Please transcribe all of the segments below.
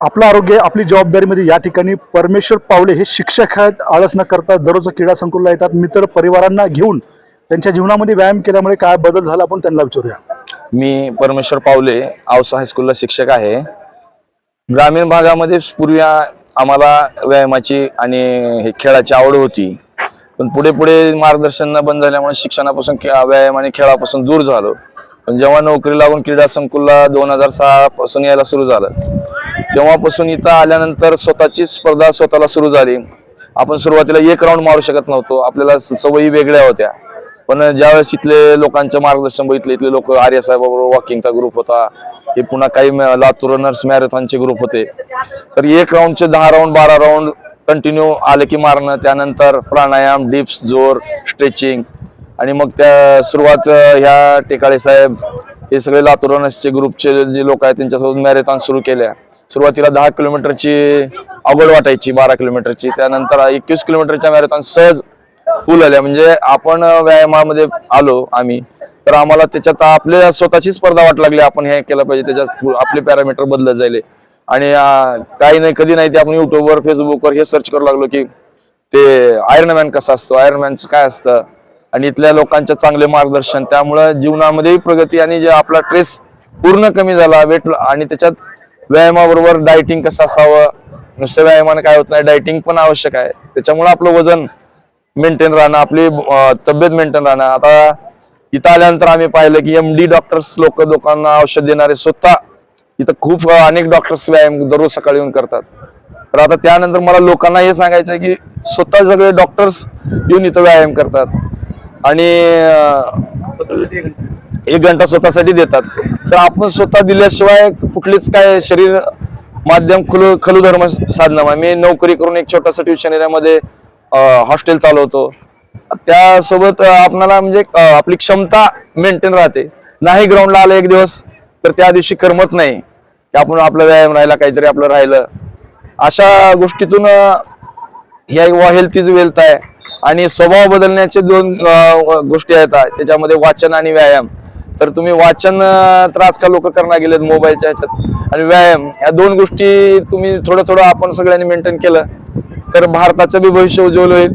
आपलं आरोग्य आपली जबाबदारीमध्ये या ठिकाणी परमेश्वर पावले हे शिक्षक आहेत आळस न करता दररोज क्रीडा संकुलला येतात. मित्र परिवारांना घेऊन त्यांच्या जीवनामध्ये व्यायाम केल्यामुळे काय बदल झाला आपण त्यांना विचारूया. मी परमेश्वर पावले औसा हायस्कूलला शिक्षक आहे. ग्रामीण भागामध्ये पूर्वी आम्हाला व्यायामाची आणि हे खेळाची आवड होती. पण पुढे पुढे मार्गदर्शन न बंद झाल्यामुळे शिक्षणापासून व्यायाम आणि खेळापासून दूर झालो. पण जेव्हा नोकरी लागून क्रीडा संकुलला दोन हजार सहा पासून यायला सुरू झालं तेव्हापासून इथं आल्यानंतर स्वतःची स्पर्धा स्वतःला सुरू झाली. आपण सुरुवातीला एक राऊंड मारू शकत नव्हतो. आपल्याला स- सवयी वेगळ्या होत्या. पण ज्यावेळेस इथले लोकांचं मार्गदर्शन बघितलं इथले लोक आर्य साहेबाबरोबर वॉकिंगचा ग्रुप होता. हे पुन्हा काही म- लातूर नर्स मॅरेथॉनचे ग्रुप होते. तर एक राऊंडचे दहा राऊंड बारा राऊंड कंटिन्यू आले की मारणं. त्यानंतर प्राणायाम डिप्स जोर स्ट्रेचिंग आणि मग त्या सुरुवात ह्या टेकाळे साहेब हे सगळे लातूर रनर्सचे ग्रुपचे जे लोक आहेत त्यांच्यासोबत मॅरेथॉन सुरू केल्या. सुरुवातीला दहा किलोमीटरची अवघड वाटायची बारा किलोमीटरची. त्यानंतर एकवीस किलोमीटरच्या मॅरेथॉन सहज फुल आल्या. म्हणजे आपण व्यायामामध्ये आलो आम्ही तर आम्हाला त्याच्यात आपल्या स्वतःची स्पर्धा वाट लागली. आपण हे केलं पाहिजे त्याच्यात आपले पॅरामीटर बदलत जाईल आणि काही नाही कधी नाही ते आपण युट्यूबवर फेसबुकवर हे सर्च करू लागलो की ते आयर्नमॅन कसा असतो? आयर्नमॅनचं काय असतं? आणि इथल्या लोकांचे चांगले मार्गदर्शन. त्यामुळं जीवनामध्येही प्रगती आणि जे आपला ट्रेस पूर्ण कमी झाला वेट आणि त्याच्यात व्यायामाबरोबर डायटिंग कसं असावं? नुसतं व्यायामाने काय होत नाही डायटिंग पण आवश्यक आहे. त्याच्यामुळं आपलं वजन मेंटेन राहणं आपली तब्येत मेंटेन राहणं. आता इथं आल्यानंतर आम्ही पाहिलं की एम डी डॉक्टर्स लोक लोकांना औषध देणारे स्वतः इथं खूप अनेक डॉक्टर्स व्यायाम दररोज सकाळी येऊन करतात. तर आता त्यानंतर मला लोकांना हे सांगायचं आहे की स्वतः सगळे डॉक्टर्स येऊन इथं व्यायाम करतात. आणि एक घंटा स्वतःसाठी देतात. तर आपण स्वतः दिल्याशिवाय कुठलीच काय शरीर माध्यम खुलू खलू धर्म साधना मी नोकरी करून एक छोटासा ट्युशन एरियामध्ये हॉस्टेल चालवतो. त्यासोबत आपणाला म्हणजे आपली क्षमता मेंटेन राहते. नाही ग्राउंडला आलं एक दिवस तर त्या दिवशी करमत नाही. की आपण आपला व्यायाम राहिला काहीतरी आपलं राहिलं. अशा गोष्टीतून ह्या हेल्थ इज वेल्थ आहे. आणि स्वभाव बदलण्याचे दोन गोष्टी आहेत. त्याच्यामध्ये वाचन आणि व्यायाम. तर तुम्ही वाचन तर आजकाल लोक करणार गेलेत मोबाईलच्या ह्याच्यात. आणि व्यायाम या दोन गोष्टी तुम्ही थोडं थोडं आपण सगळ्यांनी मेंटेन केलं तर भारताचं बी भविष्य उज्ज्वल होईल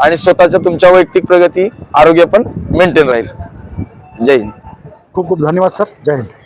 आणि स्वतःच्या तुमच्या वैयक्तिक प्रगती आरोग्य पण मेंटेन राहील. जय हिंद. खूप खूप धन्यवाद सर. जय हिंद.